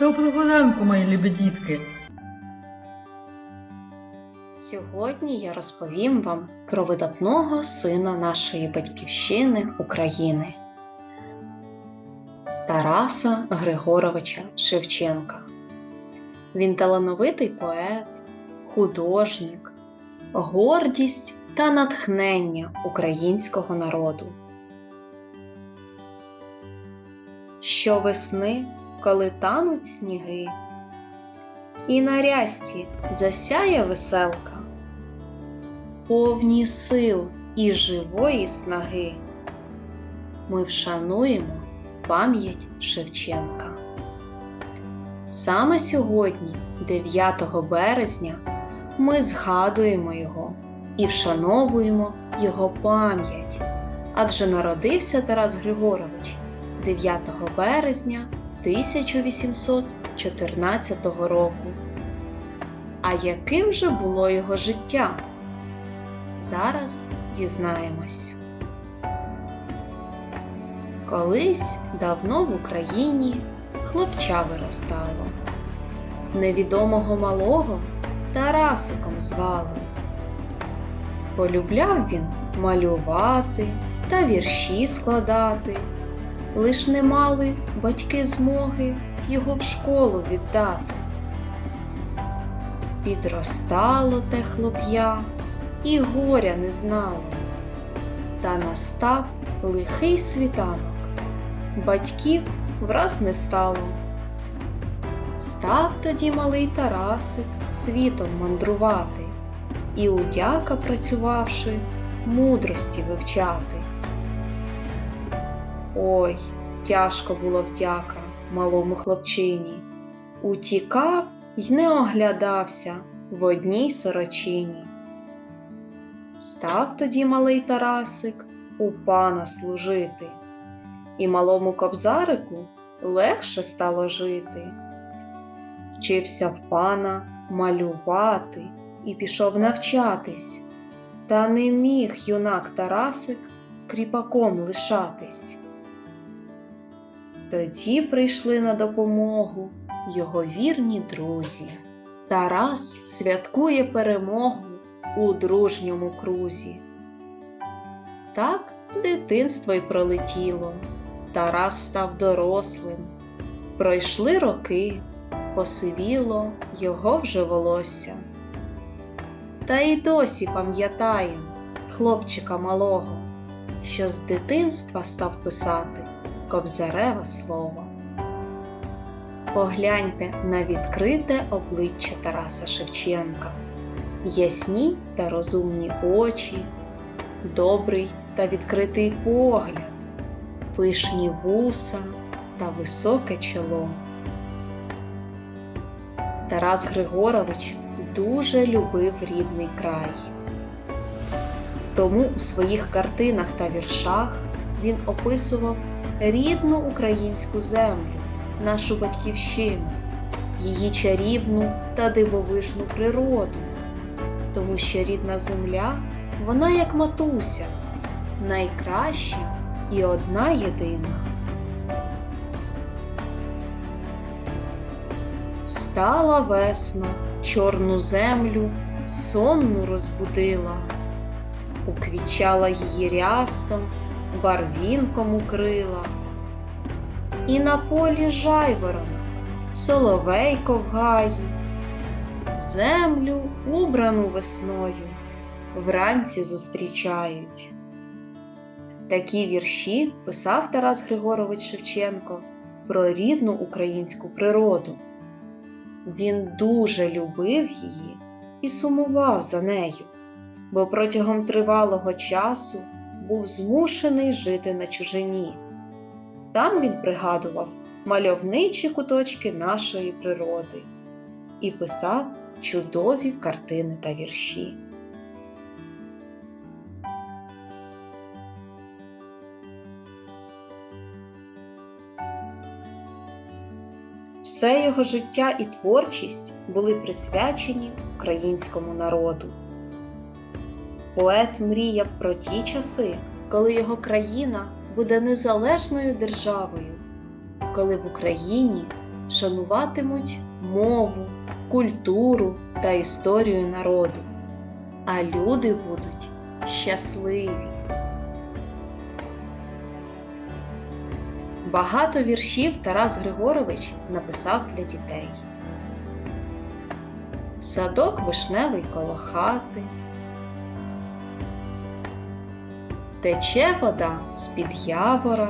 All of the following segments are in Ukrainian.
Доброго ранку, мої любі дітки! Сьогодні я розповім вам про видатного сина нашої батьківщини України Тараса Григоровича Шевченка. Він талановитий поет, художник, гордість та натхнення українського народу. Щовесни, коли тануть сніги, і на рясті засяє веселка, повні сил і живої снаги. Ми вшануємо пам'ять Шевченка. Саме сьогодні, 9 березня, ми згадуємо його і вшановуємо його пам'ять, адже народився Тарас Григорович 9 березня 1814 року. А яким же було його життя? Зараз дізнаємось. Колись давно в Україні хлопча виростало. Невідомого малого Тарасиком звали. Полюбляв він малювати та вірші складати, лиш не мали батьки змоги його в школу віддати. Підростало те хлоп'я і горя не знало, та настав лихий світанок, батьків враз не стало. Став тоді малий Тарасик світом мандрувати і удяка працювавши, мудрості вивчати. Ой, тяжко було вдяка малому хлопчині, утікав й не оглядався в одній сорочині. Став тоді малий Тарасик у пана служити, і малому кобзарику легше стало жити. Вчився в пана малювати і пішов навчатись, та не міг юнак Тарасик кріпаком лишатись. Тоді прийшли на допомогу його вірні друзі. Тарас святкує перемогу у дружньому крузі. Так дитинство й пролетіло. Тарас став дорослим. Пройшли роки, посивіло його вже волосся. Та й досі пам'ятаєм хлопчика малого, що з дитинства став писати кобзареве слово. Погляньте на відкрите обличчя Тараса Шевченка, ясні та розумні очі, добрий та відкритий погляд, пишні вуса та високе чоло. Тарас Григорович дуже любив рідний край. Тому у своїх картинах та віршах він описував рідну українську землю, нашу батьківщину, її чарівну та дивовижну природу, тому що рідна земля, вона як матуся, найкраща і одна єдина. Стала весна, чорну землю сонну розбудила, уквічала її рястом, барвінком укрила. І на полі жайворонок, в гаї, землю, убрану весною, вранці зустрічають. Такі вірші писав Тарас Григорович Шевченко про рідну українську природу. Він дуже любив її і сумував за нею, бо протягом тривалого часу був змушений жити на чужині. Там він пригадував мальовничі куточки нашої природи і писав чудові картини та вірші. Все його життя і творчість були присвячені українському народу. Поет мріяв про ті часи, коли його країна буде незалежною державою, коли в Україні шануватимуть мову, культуру та історію народу, а люди будуть щасливі. Багато віршів Тарас Григорович написав для дітей. Садок вишневий коло хати. Тече вода з-під явора.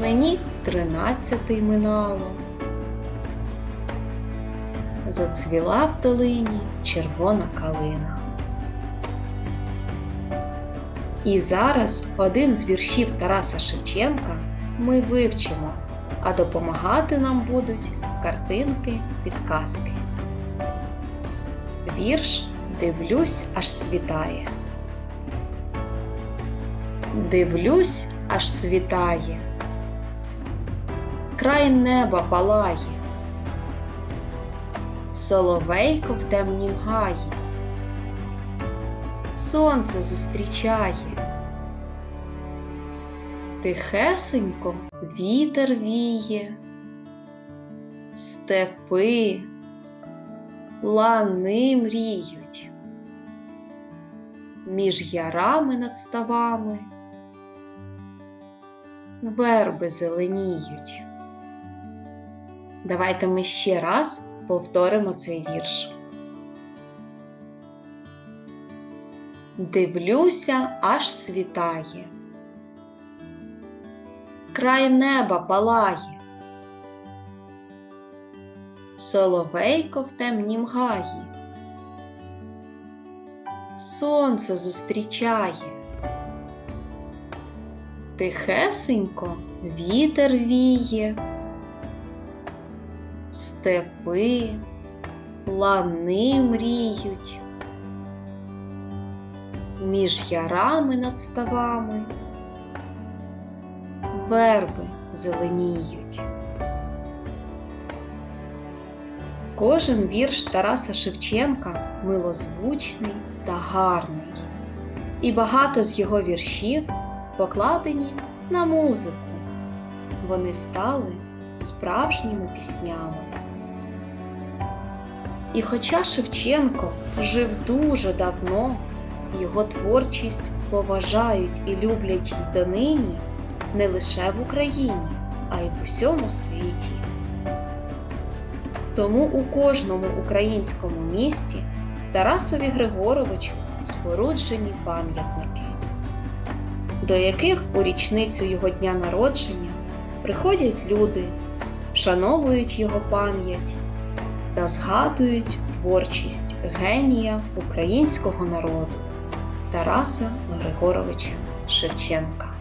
Мені тринадцятий минало. Зацвіла в долині червона калина. І зараз один з віршів Тараса Шевченка ми вивчимо, а допомагати нам будуть картинки, підказки. Вірш Дивлюсь, аж світає. Дивлюсь, аж світає. Край неба палає. Соловейко в темнім гаї. Сонце зустрічає. Тихесенько вітер віє, степи, лани мріють. Між ярами над ставами верби зеленіють. Давайте ми ще раз повторимо цей вірш. Дивлюся, аж світає. Край неба палає. Соловейко в темнім гаї. Сонце зустрічає. Тихесенько вітер віє. Степи, лани мріють. Між ярами над ставами верби зеленіють. Кожен вірш Тараса Шевченка милозвучний та гарний, і багато з його віршів покладені на музику. Вони стали справжніми піснями. І хоча Шевченко жив дуже давно, його творчість поважають і люблять й донині не лише в Україні, а й в усьому світі. Тому у кожному українському місті Тарасові Григоровичу споруджені пам'ятники, до яких у річницю його дня народження приходять люди, вшановують його пам'ять та згадують творчість генія українського народу Тараса Григоровича Шевченка.